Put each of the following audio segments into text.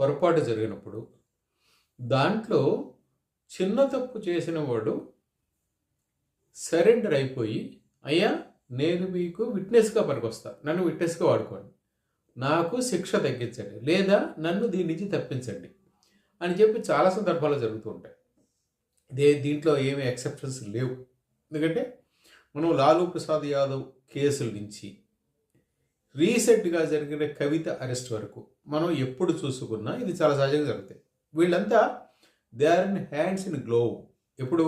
పొరపాటు జరిగినప్పుడు దాంట్లో చిన్న తప్పు చేసిన వాడు సరెండర్ అయిపోయి అయ్యా నేను మీకు విట్నెస్గా పనికొస్తా. నన్ను విట్నెస్గా వాడుకోండి. నాకు శిక్ష తగ్గించండి. లేదా నన్ను దీని నుంచి తప్పించండి. అని చెప్పి చాలా సందర్భాలు జరుగుతూ ఉంటాయి. దే దీంట్లో ఏమీ ఎక్సెప్షన్స్ లేవు. ఎందుకంటే మనం లాలూ ప్రసాద్ యాదవ్ కేసుల నుంచి రీసెంట్గా జరిగిన కవిత అరెస్ట్ వరకు మనం ఎప్పుడు చూసుకున్నా ఇది చాలా సహజంగా జరుగుతాయి. వీళ్ళంతా they are in hands in glove ఎప్పుడు?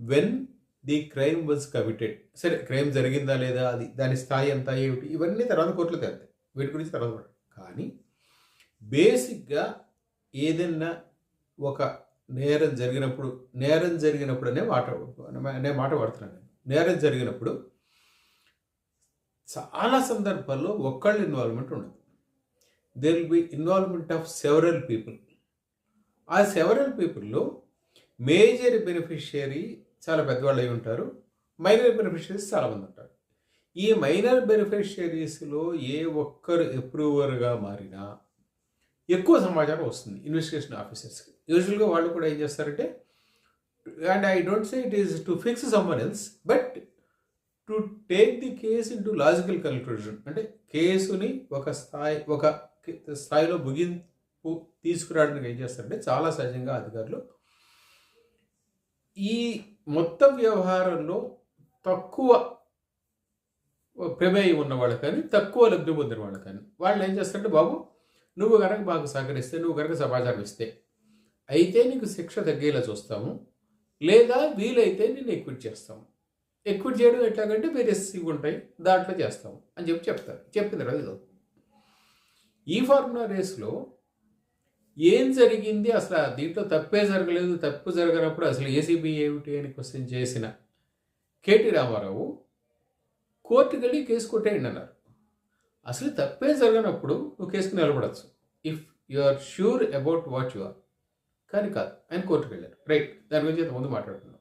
When the crime was committed సరే క్రైమ్ జరిగిందా లేదా? అది దాని స్థాయి ఎంత ఏమిటి? ఇవన్నీ తర్వాత కోర్టులో తేలుతాయి. వీటి గురించి తర్వాత కానీ బేసిక్గా ఏదైనా ఒక నేరం జరిగినప్పుడు నేరం జరిగినప్పుడు అనే మాట అనే మాట వాడుతున్నాను నేను. నేరం జరిగినప్పుడు చాలా సందర్భాల్లో ఒక్కళ్ళ ఇన్వాల్వ్మెంట్ ఉండదు. There will be involvement of several people ఆ సెవరల్ పీపుల్లో మేజర్ బెనిఫిషియరీ చాలా పెద్దవాళ్ళు అయి ఉంటారు. మైనర్ బెనిఫిషియరీస్ చాలామంది ఉంటారు. ఈ మైనర్ బెనిఫిషియరీస్లో ఏ ఒక్కరు అప్రూవర్గా మారినా ఎక్కువ సమాచారం వస్తుంది ఇన్వెస్టిగేషన్ ఆఫీసర్స్కి యూజువల్గా వాళ్ళు కూడా ఏం చేస్తారంటే and I don't say it is to fix someone else but to take the case into logical conclusion అంటే కేసుని ఒక స్థాయి ఒక స్థాయిలో ముగింపు తీసుకురావడానికి ఏం చేస్తారంటే చాలా సహజంగా అధికారులు ఈ మొత్తం వ్యవహారంలో తక్కువ ప్రమేయం ఉన్న వాళ్ళు కానీ తక్కువ లబ్ధి పొందిన వాళ్ళు కానీ వాళ్ళు ఏం చేస్తారంటే బాబు నువ్వు కనుక మాకు సహకరిస్తే నువ్వు కనుక సమాచారం ఇస్తే అయితే నీకు శిక్ష తగ్గేలా చూస్తాము లేదా వీలైతే నేను ఎక్విట్ చేస్తాము. ఎక్విట్ చేయడం ఎట్లాగంటే వేరే ఉంటాయి దాంట్లో చేస్తాము అని చెప్పి చెప్తారు. చెప్పిన తర్వాత ఈ ఫార్ములా రేస్లో ఏం జరిగింది? అసలు ఆ దీంట్లో తప్పే జరగలేదు. తప్పు జరగనప్పుడు అసలు ఏసీబీ ఏమిటి అని క్వశ్చన్ చేసిన కేటీ రామారావు కోర్టుకి వెళ్ళి కేసు కొట్టేయండి అన్నారు. అసలు తప్పే జరగనప్పుడు నువ్వు కేసుకు నిలబడచ్చు. If you are sure about what you are కానీ కాదు ఆయన కోర్టుకు వెళ్ళారు. రైట్ దాని గురించి ముందు మాట్లాడుకున్నాం.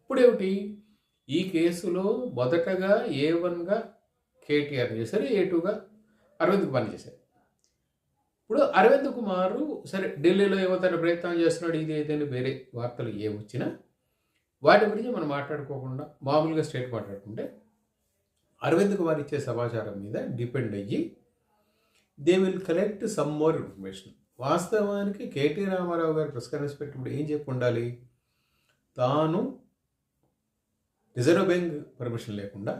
ఇప్పుడు ఏమిటి? ఈ కేసులో మొదటగా ఏ వన్గా కేటీఆర్ చేశారు ఏ టూగా అరవింద్ కుమార్ చేశారు. ఇప్పుడు అరవింద్ కుమారు సరే ఢిల్లీలో ఏమో తన ప్రయత్నం చేస్తున్నాడు ఇది ఏదైనా వేరే వార్తలు ఏమొచ్చినా వాటి గురించి మనం మాట్లాడుకోకుండా మామూలుగా స్టేట్ మాట్లాడుకుంటే అరవింద్ కుమార్ ఇచ్చే సమాచారం మీద డిపెండ్ అయ్యి they will collect some more information. వాస్తవానికి కేటీ రామారావు గారు ప్రెస్ కాన్ఫరెన్స్ పెట్టినప్పుడు ఏం చెప్పి ఉండాలి? తాను రిజర్వ్ బ్యాంక్ పర్మిషన్ లేకుండా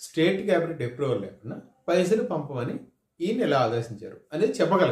స్టేట్ క్యాబినెట్ అప్రూవల్ లేకుండా పైసలు పంపమని ఈయన ఎలా ఆదేశించారు. అనేది చెప్పగలరు